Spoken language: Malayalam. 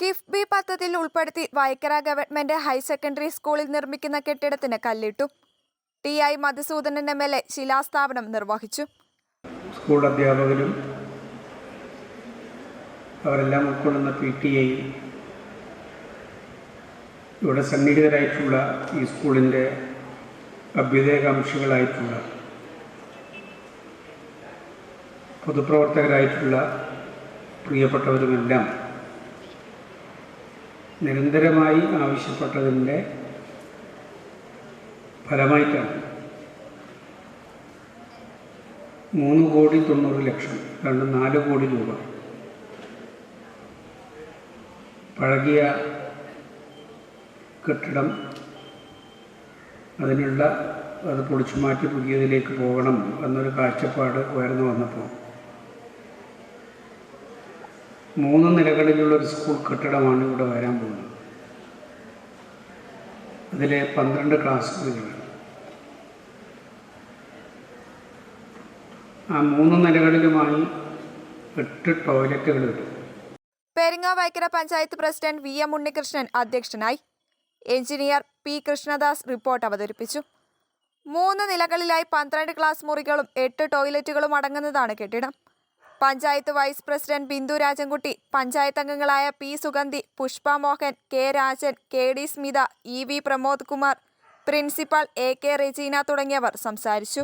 കിഫ്ബി പദ്ധതിയിൽ ഉൾപ്പെടുത്തി വൈക്കര ഗവൺമെന്റ് ഹയർ സെക്കൻഡറി സ്കൂളിൽ നിർമ്മിക്കുന്ന കെട്ടിടത്തിന് കല്ലിട്ടു. T I Madhusoodanan M L A ശിലാസ്ഥാപനം നിർവഹിച്ചു. സ്കൂൾ അധ്യാപകരും അവരെല്ലാം ഉൾക്കൊള്ളുന്ന പി ടി ഐ ഇവിടെ സന്നിഹിതരായിട്ടുള്ള ഈ സ്കൂളിന്റെ അഭ്യുദയകാംക്ഷികളായിട്ടുള്ള പൊതുപ്രവർത്തകരായിട്ടുള്ള പ്രിയപ്പെട്ടവരുമെല്ലാം നിരന്തരമായി ആവശ്യപ്പെട്ടതിന്റെ ഫലമായിട്ടാണ്. മൂന്ന് കോടി തൊണ്ണൂറ് ലക്ഷം രണ്ട് നാല് കോടി രൂപ. പഴകിയ കെട്ടിടം അതിനുള്ള അത് പൊളിച്ചു മാറ്റി പുതിയതിലേക്ക് പോകണം എന്നൊരു കാഴ്ചപ്പാട് ഉയർന്നു വന്നപ്പോൾ മൂന്ന് നിലകളിലുള്ള ഒരു സ്കൂൾ കെട്ടിടമാണ് ഇവിടെ വരാൻ പോകുന്നത്. അതിലെ പന്ത്രണ്ട് ക്ലാസ് മുറികളാണ് ആ മൂന്ന് നിലകളിലുമായി എട്ട് ടോയ്ലറ്റുകൾ വരും. Peringa Vaikkara panchayat president V M Unnikrishnan അധ്യക്ഷനായി എഞ്ചിനീയർ പി കൃഷ്ണദാസ് റിപ്പോർട്ട് അവതരിപ്പിച്ചു. മൂന്ന് നിലകളിലായി പന്ത്രണ്ട് ക്ലാസ് മുറികളും എട്ട് ടോയ്ലറ്റുകളും അടങ്ങുന്നതാണ് കെട്ടിടം. പഞ്ചായത്ത് വൈസ് പ്രസിഡന്റ് ബിന്ദു രാജൻകുട്ടി പഞ്ചായത്ത് അംഗങ്ങളായ P Sugandhi Pushpa Mohan K Rajan K D Smitha E V Pramod Kumar principal A K Regina തുടങ്ങിയവർ സംസാരിച്ചു.